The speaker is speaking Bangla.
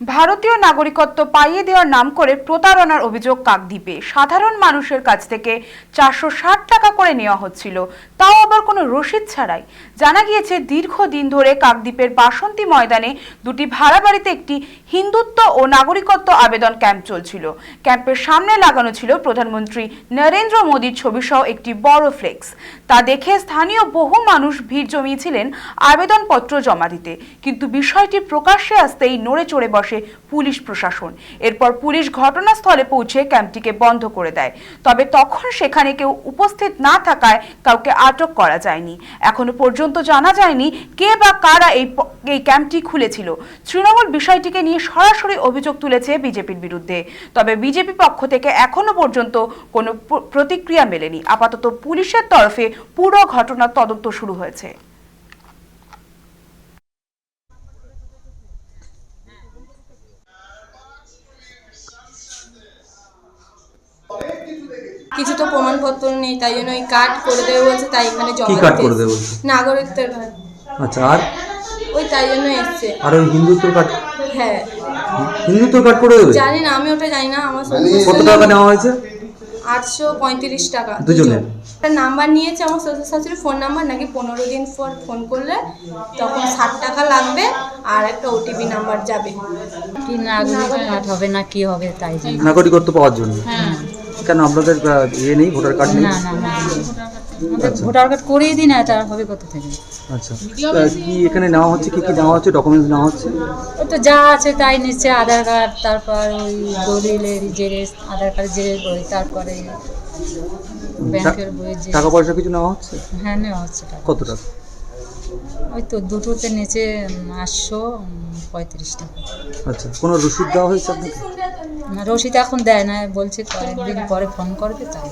ভারতীয় নাগরিকত্ব পাইয়ে দেওয়ার নাম করে প্রতারণার অভিযোগ কাকদ্বীপে। সাধারণ মানুষের কাছ থেকে চারশো ষাট টাকা করে নেওয়া হচ্ছিল। তাও আবার কোনো রসিদ ছাড়াই। জানা গিয়েছে, দীর্ঘদিন ধরে কাকদ্বীপের বাসন্তী ময়দানে দুটি ভাড়া বাড়িতে একটি হিন্দুত্ব ও নাগরিকত্ব আবেদন ক্যাম্প চলছিল। ক্যাম্পের সামনে লাগানো ছিল প্রধানমন্ত্রী নরেন্দ্র মোদীর ছবিসহ একটি বড় ফ্লেক্স। তা দেখে স্থানীয় বহু মানুষ ভিড় জমিয়েছিলেন আবেদনপত্র জমা দিতে। কিন্তু বিষয়টি প্রকাশ্যে আসতেই নড়ে চড়ে বসে পুলিশ প্রশাসন। এরপর পুলিশ ঘটনাস্থলে পৌঁছে ক্যাম্পটিকে বন্ধ করে দেয়। তবে তখন সেখানে কেউ উপস্থিত না থাকায় কাউকে আটক করা যায়নি। এখনও পর্যন্ত জানা যায়নি কে বা কারা এই এই ক্যাম্পটি খুলেছিল। তৃণমূল বিষয়টিকে নিয়ে সরাসরি অভিযোগ তুলেছে বিজেপির বিরুদ্ধে। তবে বিজেপি পক্ষ থেকে এখনও পর্যন্ত কোনো প্রতিক্রিয়া মেলেনি। আপাতত পুলিশের তরফে পুরো ঘটনার তদন্ত শুরু হয়েছে। কিছু তো প্রমাণপত্র নেই তাই জন্য ওই কার্ড করে দেবে বলছে তাই এখানে জমা কি কার্ড দিতে করে দেবে বলছে? নাগরিকত্বের কার্ড আচ্ছা আর? ওই তাই জন্য এসছে। আর ওই হিন্দুত্ব কার্ড হ্যাঁ। হিন্দুত্ব কার্ড করে দেবে? জানি না আমি ওটা জানি না আমার কত টাকা নেওয়া হয়েছে? আটশো পঁয়ত্রিশ টাকা দুজনের? একটা নাম্বার নিয়েছে আমার শ্বশুর শাশুড়ি ফোন নাম্বার নাকি পনেরো দিন পর ফোন করলে তখন ষাট টাকা লাগবে আর একটা ওটিপি নাম্বার যাবে। কি নাগরিক কার্ড হবে না কি হবে তাই নাগরিকত্ব পাওয়ার জন্য? হ্যাঁ। কেন আপনাদের ইয়ে নেই ভোটার কার্ড নেই? ভোটার কার্ড করিয়ে দিন তার হবে কোথা থেকে? আচ্ছা। কি এখানে নেওয়া হচ্ছে কি কি নেওয়া হচ্ছে ডকুমেন্টস নেওয়া হচ্ছে? ওই তো যা আছে তাই নিচ্ছে আধার কার্ড তারপর ওই দলিলের জেরেস আধার কার্ড জেরেস বই তারপরে ব্যাংকের বই টাকা পয়সা কিছু নেওয়া হচ্ছে? হ্যাঁ নেওয়া হচ্ছে কত টাকা? ওই তো দুটোতে নিচে আটশো পঁয়ত্রিশ টাকা আচ্ছা কোনো রসিদ দেওয়া হয়েছে আপনাকে? না, রসিদ এখন দেয় না বলছে কয়েকদিন পরে ফোন করবে তাই।